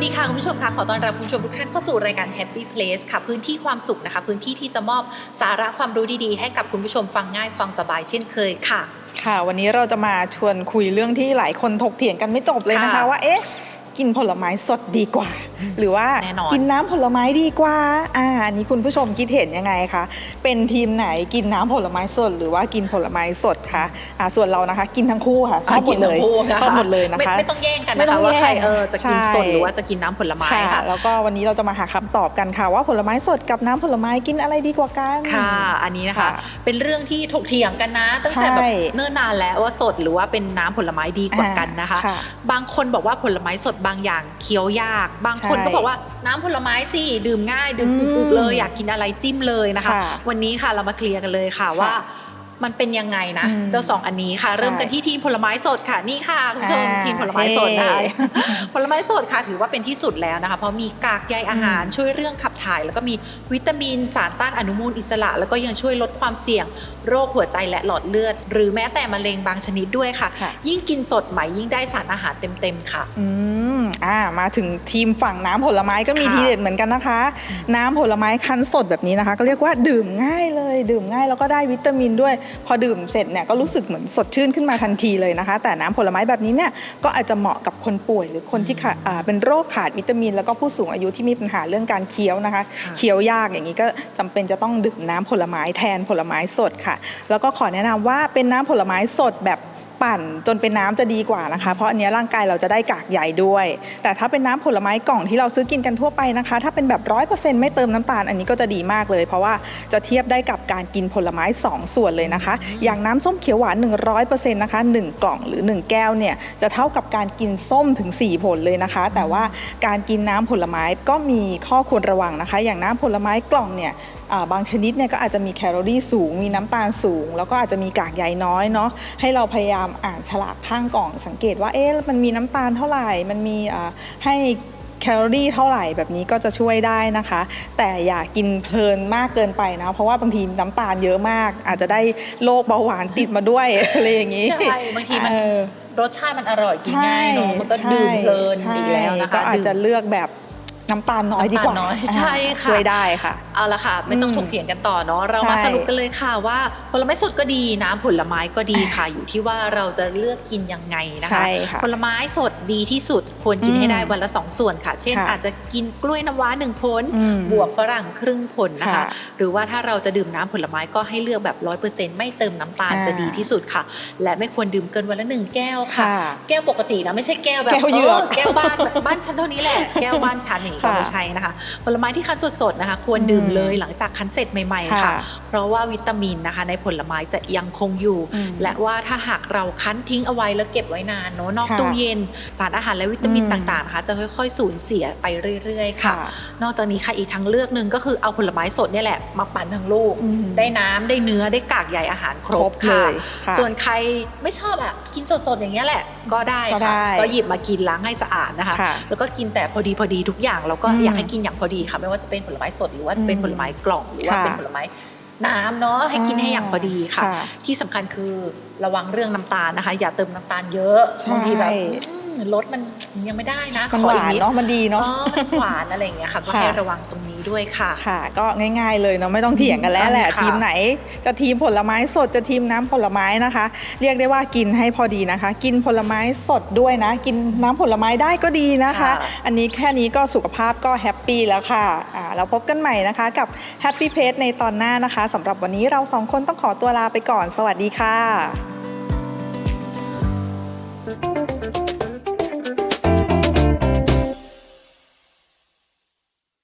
วัสดีค่ะ คุณผู้ชมค่ะขอต้อนรับคุณผู้ชมทุกท่านเข้าสู่รายการ Happy Place ค่ะ พื้นที่ความสุขนะคะ พื้นที่ที่จะมอบสาระความรู้ดีๆ ให้กับคุณผู้ชมฟังง่ายฟังสบายเช่นเคยค่ะ ค่ะ วันนี้เราจะมาชวนคุยเรื่องที่หลายคนถกเถียงกันไม่จบเลยนะคะ ค่ะ ว่าเอ๊ะกินผลไม้สดดีกว่า หรือว่าแน่นอน กินน้ำผลไม้ดีกว่าอ่าอันนี้คุณผู้ชมคิดเห็นยังไงคะเป็นทีมไหนกินน้ำผลไม้สด หรือว่ากินผลไม้สดคะอ่าส่วนเรานะคะ กินทั้งคู่ค่ะชอบหมดเลยกินทั้งคู่นะคะชอบหมดเลยนะไม่คะไม่ต้องแย่งกันไม่นะต้คะองว่าใครแย่งเออจะกินใช่ สดหรือว่าจะกินน้ำผลไม้ค่ะ ค่ะ แล้วก็วันนี้เราจะมาหาคำตอบกันค่ะ ว่าผลไม้สดกับน้ำผลไม้กินอะไรดีกว่ากัน ค่ะ อันนี้นะคะ ค่ะเป็นเรื่องที่ถกเถียงกันนะ ตั้งแต่แบบใช่เนิ่นนานแล้วว่าสดหรือว่าเป็นน้ำผลไม้ดีกว่ากันนะคะ อ่าค่ะบางคนบอกว่าผลไม้สดบางอย่างเคี้ยวยาก บางคนใช่ก็บอกว่าน้ำผลไม้สิดื่มง่ายดื่มอืมปุกๆเลยอยากกินอะไรจิ้มเลยนะคะค่ะวันนี้ค่ะเรามาเคลียร์กันเลยค่ะว่ามันเป็นยังไงนะอืมเจ้าสองอันนี้ค่ะ เริ่มกันที่ทีมผลไม้สดค่ะนี่ค่ะคุณผู้ชมอ่าทีมผลไม้สดนะคะเฮ้ผลไม้สดค่ะถือว่าเป็นที่สุดแล้วนะคะ เพราะมีกากใยอาหารอืมช่วยเรื่องขับถ่าย แล้วก็มีวิตามินสารต้านอนุมูลอิสระ แล้วก็ยังช่วยลดความเสี่ยง โรคหัวใจและหลอดเลือด หรือแม้แต่มะเร็งบางชนิดด้วยค่ะค่ะยิ่งกินสดใหม่ยิ่งได้สารอาหารเต็มๆค่ะ อืมอ่ามาถึงทีมฝั่งน้ำผลไม้ก็มีค่ะ ทีเด็ดเหมือนกันนะคะ น้ำผลไม้คั้นสดแบบนี้นะคะ ก็เรียกว่าดื่มง่ายเลย ดื่มง่ายแล้วก็ได้วิตามินด้วย พอดื่มเสร็จเนี่ยก็รู้สึกเหมือนสดชื่นขึ้นมาทันทีเลยนะคะ แต่น้ำผลไม้แบบนี้เนี่ยก็อาจจะเหมาะกับคนป่วยหรือคนที่ขาดอ่าเป็นโรคขาดวิตามิน แล้วก็ผู้สูงอายุที่มีปัญหาเรื่องการเคี้ยวนะคะค่ะเคี้ยวยากอย่างนี้ก็จำเป็นจะต้องดื่มน้ำผลไม้แทนผลไม้สดค่ะ แล้วก็ขอแนะนำว่าเป็นน้ำผลไม้สดแบบ ปั่นจนเป็นน้ำจะดีกว่านะคะ เพราะอันนี้ร่างกายเราจะได้กากใยด้วย แต่ถ้าเป็นน้ำผลไม้กล่องที่เราซื้อกินกันทั่วไปนะคะ ถ้าเป็นแบบร้อยเปอร์เซ็นต์ไม่เติมน้ำตาลอันนี้ก็จะดีมากเลย เพราะว่าจะเทียบได้กับการกินผลไม้ 2 ส่วนเลยนะคะ อย่างน้ำส้มเขียวหวาน 100%นะคะ1กล่องหรือ 1 แก้วเนี่ยจะเท่ากับการกินส้มถึง 4 ผลเลยนะคะ แต่ว่าการกินน้ำผลไม้ก็มีข้อควรระวังนะคะ อย่างน้ำผลไม้กล่องเนี่ย บางชนิดเนี่ยก็อาจจะมีแคลอรี่สูง มีน้ำตาลสูง แล้วก็อาจจะมีกากใยน้อยเนาะให้เราพยายามอ่านฉลากข้างกล่อง สังเกตว่าเอ๊ะมันมีน้ำตาลเท่าไหร่ มันมีอ่าให้แคลอรี่เท่าไหร่แบบนี้ก็จะช่วยได้นะคะ แต่อย่ากินเพลินมากเกินไปนะ เพราะว่าบางทีน้ำตาลเยอะมาก อาจจะได้โรคเบาหวานติดมาด้วยอะไรอย่างนี้ใช่บางทีมันเออรสชาติมันอร่อยกินง่ายเนาะมันก็ดื่มเพลินใช่อีกแล้วนะคะก็อาจจะดื่มเลือกแบบ น้ำตาลน้อยดีกว่าน้ำตาลน้อยใช่ค่ะช่วยได้ค่ะเอาละค่ะ ไม่ต้องอืมถกเถียงกันต่อเนาะเราใช่มาสรุปกันเลยค่ะว่าผลไม้สดก็ดีน้ำผลไม้ก็ดีค่ะ อยู่ที่ว่าเราจะเลือกกินยังไงนะคะใช่ค่ะผลไม้สดดีที่สุดควรกินอืมให้ได้วันละ 2 ส่วนค่ะ เช่นค่ะอาจจะกินกล้วยน้ำว้าหนึ่งผลอืมบวกฝรั่งครึ่งผลนะคะค่ะหรือว่าถ้าเราจะดื่มน้ำผลไม้ก็ให้เลือกแบบร้อยเปอร์เซ็นต์ไม่เติมน้ำตาลอ่าจะดีที่สุดค่ะ และไม่ควรดื่มเกินวันละหนึ่งแก้วค่ะค่ะแก้วปกตินะไม่ใช่แก้วแบบแก้วเหยือกแก้วบ้านแบบบ้านฉันเท่านี้แหละแก้วบ้านฉันอย่างนี้ก็ค่ะไม่ใช่นะคะ ผลไม้ที่คั้นสดๆนะคะ ควรดื่มอืมเลยหลังจากคั้นเสร็จใหม่ๆค่ะค่ะ เพราะว่าวิตามินนะคะ ในผลไม้จะยังคงอยู่อืมและว่าถ้าหากเราคั้นทิ้งเอาไว้แล้วเก็บไว้นานเนอะนอกค่ะตู้เย็น สารอาหารและวิตามินอืมต่างๆนะคะจะค่อยๆสูญเสียไปเรื่อยๆค่ะค่ะ นอกจากนี้ค่ะอีกทางเลือกหนึ่งก็คือเอาผลไม้สดเนี่ยแหละมาปั่นทั้งลูกอืมได้น้ำได้เนื้อได้กากใยอาหารครครบบเลค่ะยค่ะส่วนใครไม่ชอบอะกินสดๆอย่างเงี้ยแหละก็ได้ก็ได้ค่ะก็หยิบมากินล้างให้สะอาดนะคะค่ะแล้วก็กินแต่พอดีพอดีทุกอย่างแล้วก็อืมอยากให้กินอย่างพอดีค่ะ ไม่ว่าจะเป็นผลไม้สดหรือว่าจะเป็นอืมผลไม้กล่องหรือว่าค่ะเป็นผลไม้น้ำเนาะให้กินให้อย่างพอดีค่ะค่ะที่สำคัญคือระวังเรื่องน้ำตาลนะคะ อย่าเติมน้ำตาลเยอะใช่บางทีแบบอืม รสมันยังไม่ได้นะมันหวานเนาะมันดีเนาะมันหวานอะไรอย่างเงี้ยค่ะก็ให้ระวังตรงนี้ด้วยค่ะ ค่ะ ก็ง่าย ๆ เลยเนาะไม่ต้องเถียงกันแล้วแหละ ทีมไหน จะทีมผลไม้สดจะทีมน้ำผลไม้นะคะ เรียกได้ว่ากินให้พอดีนะคะ กินผลไม้สดด้วยนะ กินน้ำผลไม้ได้ก็ดีนะคะ อันนี้แค่นี้ก็สุขภาพก็แฮปปี้แล้วค่ะอ่าเราพบกันใหม่นะคะ กับแฮปปี้เพจในตอนหน้านะคะสำหรับวันนี้เราสองคนต้องขอตัวลาไปก่อน สวัสดีค่ะ Thank you.